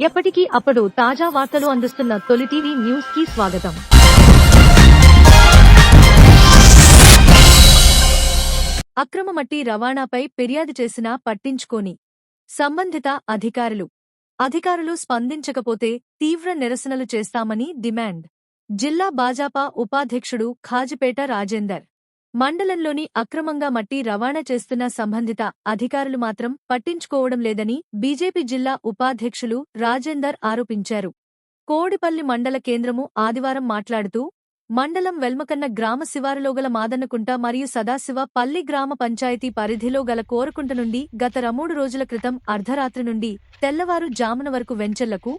ఎప్పటికీ అప్పుడు తాజా వార్తలు అందిస్తున్న తొలి టీవీ న్యూస్కి స్వాగతం. అక్రమ మట్టి రవాణాపై ఫిర్యాదు చేసినా పట్టించుకోని సంబంధిత అధికారులు. అధికారులు స్పందించకపోతే తీవ్ర నిరసనలు చేస్తామని డిమాండ్. జిల్లా భాజపా ఉపాధ్యక్షుడు ఖాజిపేట రాజేందర్. మండలంలోని అక్రమంగా మట్టి రవాణా చేస్తున్న సంబంధిత అధికారులు మాత్రం పట్టించుకోవడం లేదని బీజేపీ జిల్లా ఉపాధ్యక్షులు రాజేందర్ ఆరోపించారు. కోడిపల్లి మండల కేంద్రము ఆదివారం మాట్లాడుతూ మండలం వెల్మకన్న గ్రామ శివారులో గల మాదన్నకుంట మరియు సదాశివ పల్లి గ్రామ పంచాయతీ పరిధిలో గల కోరకుంట నుండి గత రమూడు రోజుల క్రితం అర్ధరాత్రి నుండి తెల్లవారు జామున వరకు వెంచెళ్ళకు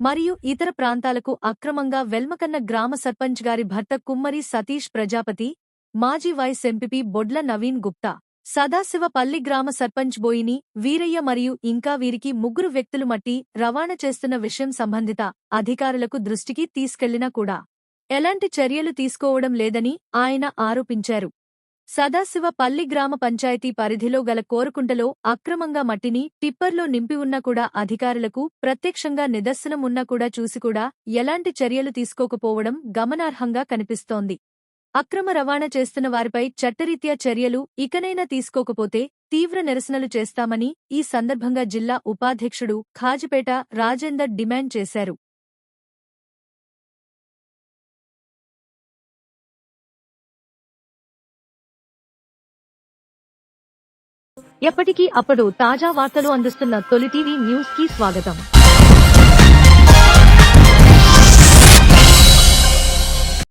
మరియు ఇతర ప్రాంతాలకు అక్రమంగా వెల్మకన్న గ్రామ సర్పంచ్ గారి భర్త కుమ్మరి సతీష్ ప్రజాపతి మాజీ వైస్ ఎంపీపీ బొడ్ల నవీన్ గుప్తా సదాశివ పల్లి గ్రామ సర్పంచ్ బోయిని వీరయ్య మరియు ఇంకా వీరికి ముగ్గురు వ్యక్తులు మట్టి రవాణా చేస్తున్న విషయం సంబంధిత అధికారులకు దృష్టికి తీసుకెళ్ళినా కూడా ఎలాంటి చర్యలు తీసుకోవడం లేదని ఆయన ఆరోపించారు. సదాశివ పల్లి గ్రామ పంచాయతీ పరిధిలో గల కోరుకుంటలో అక్రమంగా మట్టిని టిప్పర్లో నింపి ఉన్నా కూడా అధికారులకు ప్రత్యక్షంగా నిదర్శనం ఉన్నా కూడా చూసి కూడా ఎలాంటి చర్యలు తీసుకోకపోవడం గమనార్హంగా కనిపిస్తోంది. అక్రమ రవాణా చేస్తున్న వారిపై చట్టరీత్యా చర్యలు ఇకనైనా తీసుకోకపోతే తీవ్ర నిరసనలు చేస్తామని ఈ సందర్భంగా జిల్లా ఉపాధ్యక్షుడు ఖాజిపేట రాజేందర్ డిమాండ్ చేశారు. ఎప్పటికీ అప్పుడు తాజా వార్తలు అందిస్తున్న తొలి టీవీ న్యూస్కి స్వాగతం.